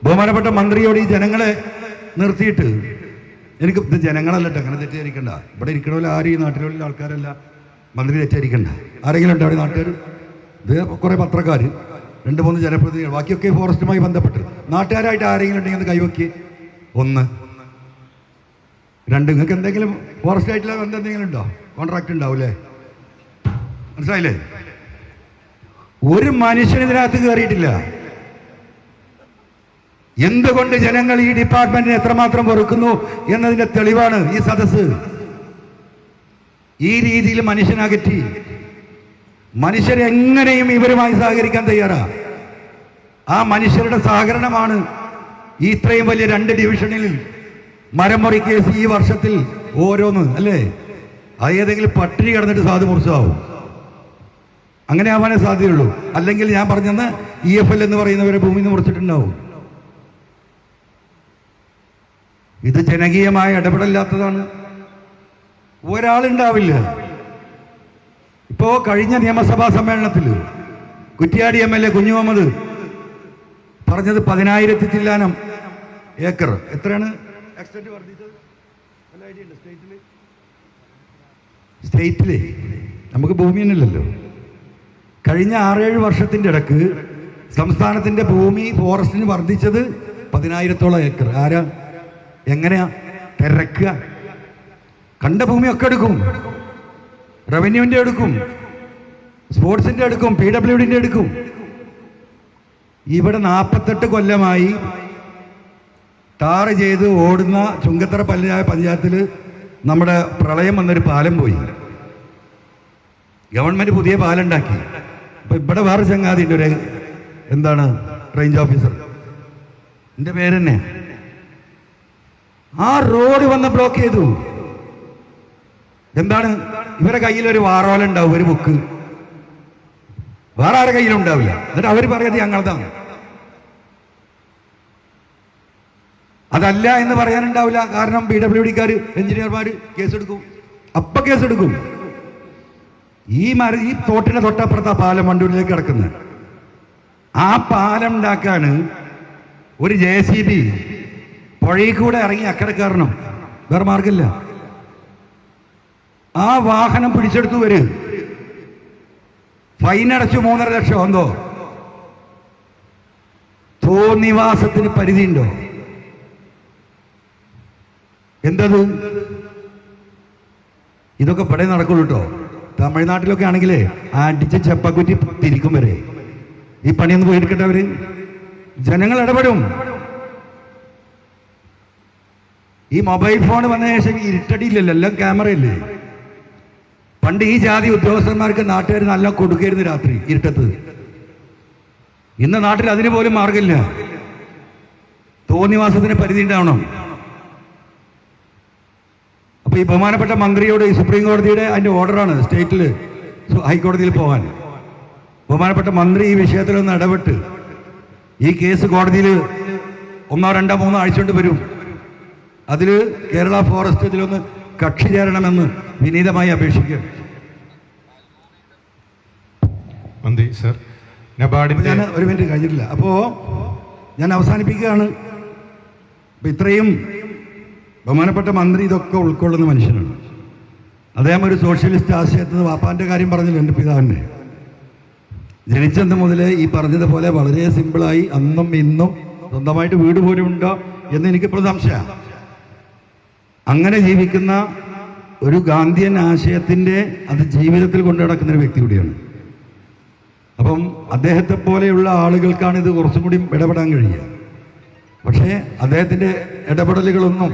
ബഹുമാനപ്പെട്ട മന്ത്രിയോട് ഈ ജനങ്ങളെ നിർത്തിയിട്ട് എനിക്ക് ഇത് ജനങ്ങളല്ല ട്ടോ, അങ്ങനെ തെറ്റിദ്ധരിക്കണ്ട. ഇവിടെ ഇരിക്കണ ആരും ഈ നാട്ടിലുള്ള ആൾക്കാരല്ല. മന്ത്രി തെറ്റിദ്ധരിക്കണ്ട. ആരെങ്കിലും ഉണ്ടോ അവിടെ നാട്ടുകാർ ഇത് കുറേ പത്രക്കാർ രണ്ട് മൂന്ന് ജനപ്രതിനിധികൾ ബാക്കിയൊക്കെ ഫോറസ്റ്റുമായി ബന്ധപ്പെട്ട്. നാട്ടുകാരായിട്ട് ആരെങ്കിലും ഉണ്ടെങ്കിൽ അത് കൈവക്കി. ഒന്ന്. രണ്ട് നിങ്ങൾക്ക് എന്തെങ്കിലും ഫോറസ്റ്റ് ആയിട്ടുള്ള ബന്ധം എന്തെങ്കിലും ഉണ്ടോ? കോൺട്രാക്ട് ഉണ്ടാവൂലേ മനസ്സിലായില്ലേ? ഒരു മനുഷ്യൻ ഇതിനകത്ത് കയറിയിട്ടില്ല. എന്തുകൊണ്ട് ജനങ്ങൾ ഈ ഡിപ്പാർട്ട്മെന്റിനെ എത്രമാത്രം വെറുക്കുന്നു എന്നതിന്റെ തെളിവാണ് ഈ സദസ്സ്. ഈ രീതിയിൽ മനുഷ്യനകറ്റി മനുഷ്യരെങ്ങനെയും ഇവരുമായി സഹകരിക്കാൻ തയ്യാറാ. ആ മനുഷ്യരുടെ സഹകരണമാണ് ഈ ഇത്രയും വലിയ രണ്ട് ഡിവിഷനിൽ മരമുറി കേസ് ഈ വർഷത്തിൽ ഓരോന്ന് അല്ലേ? ഏതെങ്കിലും പട്ടിണി കിടന്നിട്ട് സാധു മുറിച്ചാവും അങ്ങനെ ആവാനേ സാധ്യതയുള്ളൂ. അല്ലെങ്കിൽ ഞാൻ പറഞ്ഞെന്ന് ഇ എഫ് എൽ എന്ന് പറയുന്നവരെ ഭൂമി നിന്ന് മുറിച്ചിട്ടുണ്ടാവും. ഇത് ജനകീയമായ ഇടപെടലില്ലാത്തതാണ്. ഒരാളുണ്ടാവില്ല. ഇപ്പോ കഴിഞ്ഞ നിയമസഭാ സമ്മേളനത്തിൽ കുറ്റിയാടി എം എൽ എ കുഞ്ഞു മുഹമ്മദ് പറഞ്ഞത് പതിനായിരത്തി ചില്ലാനം ഏക്കർ. എത്രയാണ്? എക്സ്റ്റന്റ് വർദ്ധിച്ചത്? സ്റ്റേറ്റിൽ സ്റ്റേറ്റിൽ നമുക്ക് തന്നെയല്ലല്ലോ. കഴിഞ്ഞ ആറേഴ് വർഷത്തിന്റെ ഇടയ്ക്ക് സംസ്ഥാനത്തിന്റെ ഭൂമി ഫോറസ്റ്റിന് വർദ്ധിച്ചത് പതിനായിരത്തോളം ഏക്കർ. ആരാ? എങ്ങനെയാ? തിരക്കുക. കണ്ട ഭൂമിയൊക്കെ എടുക്കും. റവന്യൂവിന്റെ എടുക്കും സ്പോർട്സിന്റെ എടുക്കും പി ഡബ്ല്യു ഡിന്റെ എടുക്കും ഇവിടെ നാൽപ്പത്തെട്ട് കൊല്ലമായി ടാറ് ചെയ്ത് ഓടുന്ന ചുങ്കത്തറ പല്ലായ പഞ്ചായത്തിൽ നമ്മുടെ പ്രളയം വന്നൊരു പാലം പോയി. ഗവൺമെന്റ് പുതിയ പാലം ഉണ്ടാക്കി. അപ്പൊ ഇവിടെ വേറെ ചങ്ങാതി ഉണ്ട് ഒരു എന്താണ് റേഞ്ച് ഓഫീസർ എന്റെ പേര് ആ റോഡ് വന്ന് ബ്ലോക്ക് ചെയ്തു. എന്താണ് ഇവരുടെ കയ്യിൽ ഒരു വാറോല ഉണ്ടാവും ഒരു ബുക്ക്. വേറെ ആരുടെ കയ്യിലും ഉണ്ടാവില്ല എന്നിട്ട് അവർ പറയുന്നത് ഞങ്ങളതാണ്. അതല്ല എന്ന് പറയാനുണ്ടാവില്ല. കാരണം പി ഡബ്ല്യു ഡിക്കാർ എഞ്ചിനീയർമാർ കേസെടുക്കും. അപ്പൊ കേസെടുക്കും. ഈ മര ഈ തോട്ടിന്റെ തൊട്ടപ്പുറത്ത് ആ പാലം വണ്ടൂരിലേക്ക് കിടക്കുന്നത്. ആ പാലം ഉണ്ടാക്കാൻ ഒരു ജെ സി ബി പുഴയിൽ കൂടെ ഇറങ്ങി അക്കരെ കയറണം വേറെ മാർഗമില്ല ആ വാഹനം പിടിച്ചെടുത്തു വര്. ഫൈൻ അടച്ചു മൂന്നര ലക്ഷം എന്തോ. തോന്നിവാസത്തിന് പരിധിയുണ്ടോ? എന്തത്? ഇതൊക്കെ പടേ നടക്കുള്ളൂ കേട്ടോ. തമിഴ്നാട്ടിലൊക്കെ ആണെങ്കിലേ അടിച്ച് ചെപ്പക്കുറ്റി തിരിക്കും വരെ. ഈ പണിയൊന്ന് പോയി എടുക്കട്ടെ അവർ. ജനങ്ങൾ ഇടപെടും. ഈ മൊബൈൽ ഫോൺ വന്ന ശേഷം ഇരുട്ടടിയില്ലല്ലോ എല്ലാം ക്യാമറയല്ലേ? പണ്ട് ഈ ജാതി ഉദ്യോഗസ്ഥന്മാർക്ക് നാട്ടുകാർ നല്ല കൊടുക്കായിരുന്നു രാത്രി ഇരുട്ടത്ത്. ഇന്ന് നാട്ടിൽ അതിന് പോലും മാർഗമില്ല. തോന്നിവാസത്തിന് പരിധി ഉണ്ടാവണം. അപ്പൊ ഈ ബഹുമാനപ്പെട്ട മന്ത്രിയോട് ഈ സുപ്രീം കോടതിയുടെ അതിന്റെ ഓർഡറാണ് സ്റ്റേറ്റിൽ ഹൈക്കോടതിയിൽ പോകാൻ ബഹുമാനപ്പെട്ട മന്ത്രി ഈ വിഷയത്തിൽ ഒന്ന് ഇടപെട്ട് ഈ കേസ് കോടതിയിൽ ഒന്നോ രണ്ടോ മൂന്നോ ആഴ്ച കൊണ്ട് വരും. അതിൽ കേരള ഫോറസ്റ്റ് ഇതിലൊന്ന് കക്ഷി ചേരണമെന്ന് വിനീതമായി അപേക്ഷിക്കുക മന്ത്രി സർ. അപ്പൊ ഞാൻ ഒരു മിനിറ്റ് കഴിഞ്ഞിട്ടില്ല. അപ്പോ ഞാൻ അവസാനിപ്പിക്കുകയാണ്. അപ്പൊ ഇത്രയും ബഹുമാനപ്പെട്ട മന്ത്രി ഇതൊക്കെ ഉൾക്കൊള്ളുന്ന മനുഷ്യനാണ്. അദ്ദേഹം ഒരു സോഷ്യലിസ്റ്റ് ആശയത്തിൽ നിന്ന് വാപ്പാന്റെ കാര്യം പറഞ്ഞില്ല എന്റെ പിതാവിന്റെ ജനിച്ചത് മുതൽ ഈ പറഞ്ഞതുപോലെ വളരെ സിമ്പിളായി അന്നും ഇന്നും സ്വന്തമായിട്ട് വീട് പോലും ഉണ്ടോ എന്ന് എനിക്കിപ്പോൾ സംശയമാണ്. അങ്ങനെ ജീവിക്കുന്ന ഒരു ഗാന്ധിയൻ ആശയത്തിന്റെ അത് ജീവിതത്തിൽ കൊണ്ടു നടക്കുന്ന ഒരു വ്യക്തി കൂടിയാണ്. അപ്പം അദ്ദേഹത്തെ പോലെയുള്ള ആളുകൾക്കാണ് ഇത് കുറച്ചും കൂടി ഇടപെടാൻ കഴിയുക. പക്ഷേ അദ്ദേഹത്തിന്റെ ഇടപെടലുകളൊന്നും